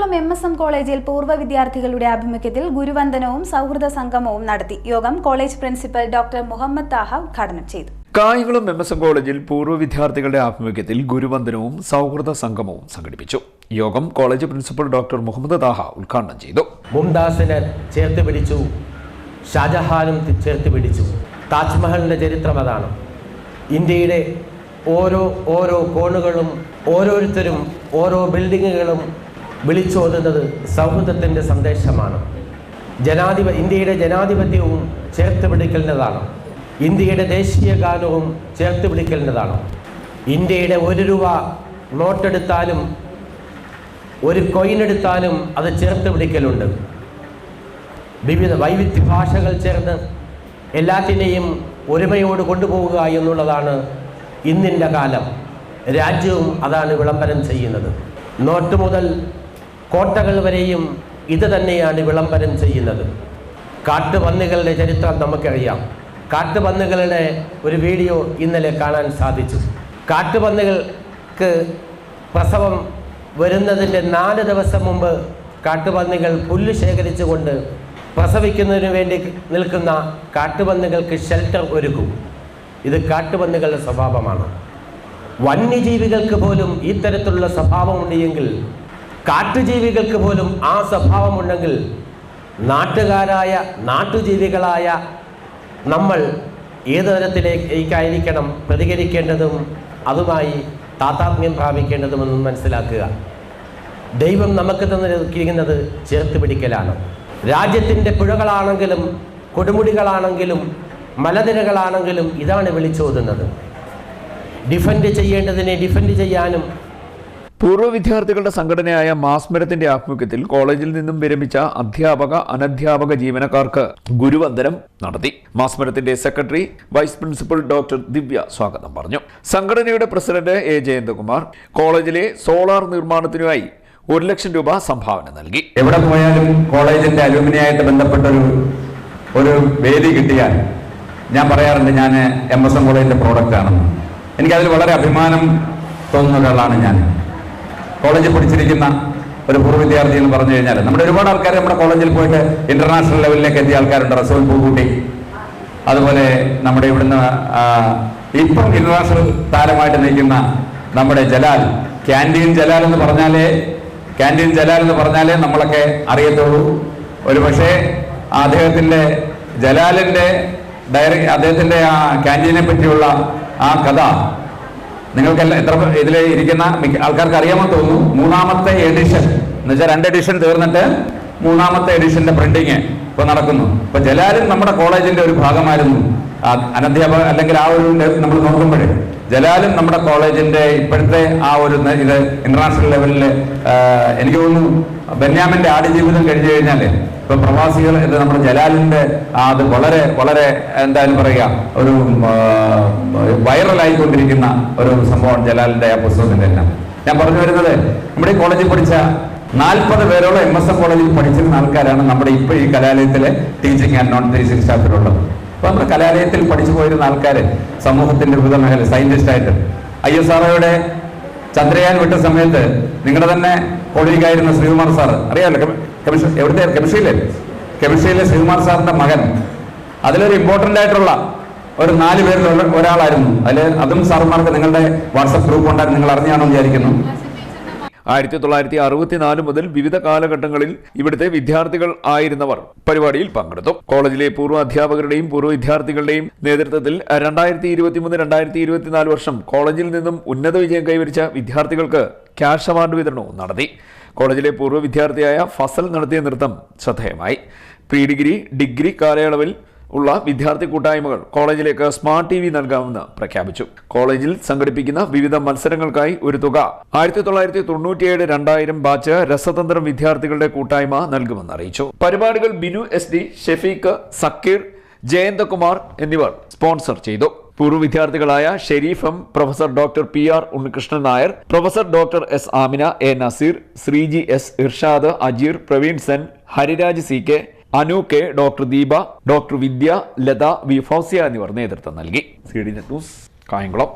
Kayamkulam M S M കോളേജിൽ പൂർവ വിദ്യാർത്ഥികളുടെ ആഭിമുഖ്യത്തിൽ ഗുരുവന്ദനവും സൗഹൃദ സംഗമവും നടത്തി. യോഗം college principal doctor Muhammad Taha ഉദ്ഘാടനം ചെയ്തു. കായംകുളം എം എസ് എം കോളേജിൽ പൂർവ വിദ്യാർത്ഥികളുടെ ആഭിമുഖ്യത്തിൽ ഗുരുവന്ദനവും സൗഹൃദ സംഗമവും സംഘടിപ്പിച്ചു. യോഗം college principal doctor Muhammad Taha ഉദ്ഘാടനം ചെയ്തു. മുംദാസിനെ ചേർത്ത് പിടിച്ചു. ഷാജഹാനും ചേർത്ത് പിടിച്ചു. താജ്മഹലിന്റെ ചരിത്രം അതാണ്. ഇന്ത്യയുടെ ഓരോ ഓരോ കോണുകളും ഓരോരുത്തരും ഓരോ ബിൽഡിങ്ങുകളും വിളിച്ചോതുന്നത് സൗഹൃദത്തിന്റെ സന്ദേശമാണ്. ജനാധിപ ഇന്ത്യയുടെ ജനാധിപത്യവും ചേർത്ത് പിടിക്കലിന്റെതാണ്. ഇന്ത്യയുടെ ദേശീയ ഗാനവും ചേർത്ത് പിടിക്കലിന്റെതാണ്. ഇന്ത്യയുടെ ഒരു രൂപ നോട്ടെടുത്താലും ഒരു കോയിൻ എടുത്താലും അത് ചേർത്ത് പിടിക്കലുണ്ട്. വിവിധ വൈവിധ്യ ഭാഷകൾ ചേർന്ന് എല്ലാത്തിനെയും ഒരുമയോട് കൊണ്ടുപോവുക എന്നുള്ളതാണ് ഇന്നിന്റെ കാലം. രാജ്യവും അതാണ് വിളംബരം ചെയ്യുന്നത്. നോട്ട് മുതൽ കോട്ടകൾ വരെയും ഇത് തന്നെയാണ് വിളംബരം ചെയ്യുന്നത്. കാട്ടുപന്നികളുടെ ചരിത്രം നമുക്കറിയാം. കാട്ടുപന്നികളുടെ ഒരു വീഡിയോ ഇന്നലെ കാണാൻ സാധിച്ചു. കാട്ടുപന്നികൾക്ക് പ്രസവം വരുന്നതിന്റെ നാല് ദിവസം മുമ്പ് കാട്ടുപന്നികൾ പുല്ല് ശേഖരിച്ചുകൊണ്ട് പ്രസവിക്കുന്നതിന് വേണ്ടി നിൽക്കുന്ന കാട്ടുപന്നികൾക്ക് ഷെൽട്ടർ ഒരുക്കും. ഇത് കാട്ടുപന്നികളുടെ സ്വഭാവമാണ്. വന്യജീവികൾക്ക് പോലും ഈ തരത്തിലുള്ള സ്വഭാവമുണ്ട് എങ്കിൽ കാട്ടുജീവികൾക്ക് പോലും ആ സ്വഭാവമുണ്ടെങ്കിൽ നാട്ടുകാരായ നാട്ടുജീവികളായ നമ്മൾ ഏത് തരത്തിലേക്കായിരിക്കണം പ്രതികരിക്കേണ്ടതും അതുമായി താതാത്മ്യം പ്രാപിക്കേണ്ടതുമെന്നും മനസ്സിലാക്കുക. ദൈവം നമുക്ക് തന്നിരിക്കുന്നത് ചേർത്ത് പിടിക്കലാണ്. രാജ്യത്തിന്റെ പുഴകളാണെങ്കിലും കൊടുമുടികളാണെങ്കിലും മലനിരകളാണെങ്കിലും ഇതാണ് വിളിച്ചോതുന്നത്. ഡിഫൻഡ് ചെയ്യേണ്ടതിനെ ഡിഫൻഡ് ചെയ്യാനും പൂർവ വിദ്യാർത്ഥികളുടെ സംഘടനയായ മാസ്മരത്തിന്റെ ആഭിമുഖ്യത്തിൽ കോളേജിൽ നിന്നും വിരമിച്ച അധ്യാപക അനധ്യാപക ജീവനക്കാർക്ക് ഗുരുവന്ദനം നടത്തി. മാസ്മരത്തിന്റെ secretary vice principal doctor Divya സ്വാഗതം പറഞ്ഞു. സംഘടനയുടെ പ്രസിഡന്റ് എ ജയന്തകുമാർ കോളേജിലെ സോളാർ നിർമ്മാണത്തിനായി ഒരു ലക്ഷം രൂപ സംഭാവന നൽകി. എവിടെ പോയാലും കോളേജിന്റെ അലൂമിനിയായിട്ട് ബന്ധപ്പെട്ട ഒരു വേദി കിട്ടിയാൽ ഞാൻ പറയാറുണ്ട് ഞാൻ എം എസ് എം കോളേജിന്റെ പ്രോഡക്റ്റ് ആണെന്ന്. എനിക്കതിൽ വളരെ അഭിമാനം തോന്നുന്ന ഒരാളാണ് ഞാൻ. കോളേജിൽ പഠിച്ചിരിക്കുന്ന ഒരു പൂർവ വിദ്യാർത്ഥി എന്ന് പറഞ്ഞു കഴിഞ്ഞാൽ നമ്മുടെ ഒരുപാട് ആൾക്കാർ നമ്മുടെ കോളേജിൽ പോയിട്ട് ഇന്റർനാഷണൽ ലെവലിലേക്ക് എത്തിയ ആൾക്കാരുണ്ട്. റസോൻ പൂക്കുട്ടി. അതുപോലെ നമ്മുടെ ഇവിടുന്ന് ഇപ്പം ഇന്റർനാഷണൽ താരമായിട്ട് നിൽക്കുന്ന നമ്മുടെ ജലാൽ. ക്യാന്റീൻ ജലാൽ എന്ന് പറഞ്ഞാലേ ക്യാന്റീൻ ജലാൽ എന്ന് പറഞ്ഞാലേ നമ്മളൊക്കെ അറിയത്തുള്ളൂ. ഒരു പക്ഷേ അദ്ദേഹത്തിന്റെ ജലാലിന്റെ ഡയറി അദ്ദേഹത്തിന്റെ ആ ക്യാന്റീനെ പറ്റിയുള്ള ആ കഥ നിങ്ങൾക്കെല്ലാം എത്ര ഇതിൽ ഇരിക്കുന്ന ആൾക്കാർക്ക് അറിയാമെന്ന് തോന്നുന്നു. മൂന്നാമത്തെ എഡിഷൻ എന്ന് വെച്ചാൽ രണ്ട് എഡിഷൻ തീർന്നിട്ട് മൂന്നാമത്തെ എഡിഷന്റെ പ്രിന്റിങ് ഇപ്പൊ നടക്കുന്നു. ഇപ്പൊ ജലാലും നമ്മുടെ കോളേജിന്റെ ഒരു ഭാഗമായിരുന്നു. അനധ്യാപക അല്ലെങ്കിൽ ആ ഒരു നമ്മൾ നോക്കുമ്പോഴേ. ജലാലും നമ്മുടെ കോളേജിന്റെ ഇപ്പോഴത്തെ ആ ഒരു ഇത് ഇന്റർനാഷണൽ ലെവലിൽ എനിക്ക് തോന്നുന്നു ബെന്യാമിന്റെ ആടുജീവിതം കഴിഞ്ഞു കഴിഞ്ഞാൽ ഇപ്പൊ പ്രവാസികൾ ഇത് നമ്മുടെ ജലാലിന്റെ അത് വളരെ വളരെ എന്തായാലും പറയുക ഒരു വൈറലായിക്കൊണ്ടിരിക്കുന്ന ഒരു സംഭവമാണ് ജലാലിന്റെ ആ പുസ്തകത്തിന്റെ എല്ലാം. ഞാൻ പറഞ്ഞു വരുന്നത് നമ്മുടെ കോളേജിൽ പഠിച്ച നാൽപ്പത് പേരോളം എം എസ് എം കോളേജിൽ പഠിച്ചിരുന്ന ആൾക്കാരാണ് നമ്മുടെ ഇപ്പോൾ ഈ കലാലയത്തിലെ ടീച്ചിങ് ആൻഡ് നോൺ ടീച്ചിങ് സ്റ്റാഫിലുള്ളത് അപ്പൊ നമ്മുടെ കലാലയത്തിൽ പഠിച്ചു പോയിരുന്ന ആൾക്കാർ സമൂഹത്തിന്റെ വിവിധ മേഖല സയന്റിസ്റ്റ് ആയിട്ട്. ഐ എസ് ആർഒയുടെ ചന്ദ്രയാൻ വിട്ട സമയത്ത് നിങ്ങളുടെ തന്നെ കോളേജിലായിരുന്ന ശ്രീകുമാർ സാർ അറിയാമല്ലോ കെമിസ്ട്രി എവിടുത്തെ കെമിസ്ട്രിയിലെ? കെമിസ്ട്രിയിലെ ശ്രീകുമാർ സാറിന്റെ മകൻ. അതിലൊരു ഇമ്പോർട്ടന്റ് ആയിട്ടുള്ള ഒരു നാല് പേരിലുള്ള ഒരാളായിരുന്നു. അതിൽ അതും സാറുമാർക്ക് നിങ്ങളുടെ വാട്സപ്പ് ഗ്രൂപ്പ് ഉണ്ടായിരുന്നു നിങ്ങൾ അറിഞ്ഞാണെന്ന് വിചാരിക്കുന്നു. ആയിരത്തി തൊള്ളായിരത്തി അറുപത്തിനാല് മുതൽ വിവിധ കാലഘട്ടങ്ങളിൽ ഇവിടുത്തെ വിദ്യാർത്ഥികൾ ആയിരുന്നവർ പരിപാടിയിൽ പങ്കെടുത്തു. കോളേജിലെ പൂർവ അധ്യാപകരുടെയും പൂർവ വിദ്യാർത്ഥികളുടെയും നേതൃത്വത്തിൽ രണ്ടായിരത്തി ഇരുപത്തിമൂന്ന് രണ്ടായിരത്തി ഇരുപത്തിനാല് വർഷം കോളേജിൽ നിന്നും ഉന്നത വിജയം കൈവരിച്ച വിദ്യാർത്ഥികൾക്ക് ക്യാഷ് അവാർഡ് വിതരണവും നടത്തി. കോളേജിലെ പൂർവ വിദ്യാർത്ഥിയായ ഫസൽ നടത്തിയ നൃത്തം ശ്രദ്ധേയമായി. പ്രീ ഡിഗ്രി ഡിഗ്രി കാലയളവിൽ ഉള്ള വിദ്യാർത്ഥി കൂട്ടായ്മകൾ കോളേജിലേക്ക് സ്മാർട്ട് ടി വി നൽകാമെന്ന് പ്രഖ്യാപിച്ചു. കോളേജിൽ സംഘടിപ്പിക്കുന്ന വിവിധ മത്സരങ്ങൾക്കായി ഒരു തുക. ആയിരത്തി തൊള്ളായിരത്തി തൊണ്ണൂറ്റിയേഴ് രണ്ടായിരം ബാച്ച് രസതന്ത്രം വിദ്യാർത്ഥികളുടെ കൂട്ടായ്മ നൽകുമെന്ന് അറിയിച്ചു. പരിപാടികൾ ബിനു എസ് ഡി ഷെഫീഖ് സക്കീർ ജയന്തകുമാർ എന്നിവർ സ്പോൺസർ ചെയ്തു. പൂർവ വിദ്യാർത്ഥികളായ Sharif M professor doctor P R Unnikrishnan Nair professor doctor S Amina A Nazeer Sreeji S Irshad Ajeer Praveen Sen Hariraj C K Anu K doctor Deepa doctor Vidya Latha V Fousiya എന്നിവർ നേതൃത്വം നൽകി. C D news Kayamkulam.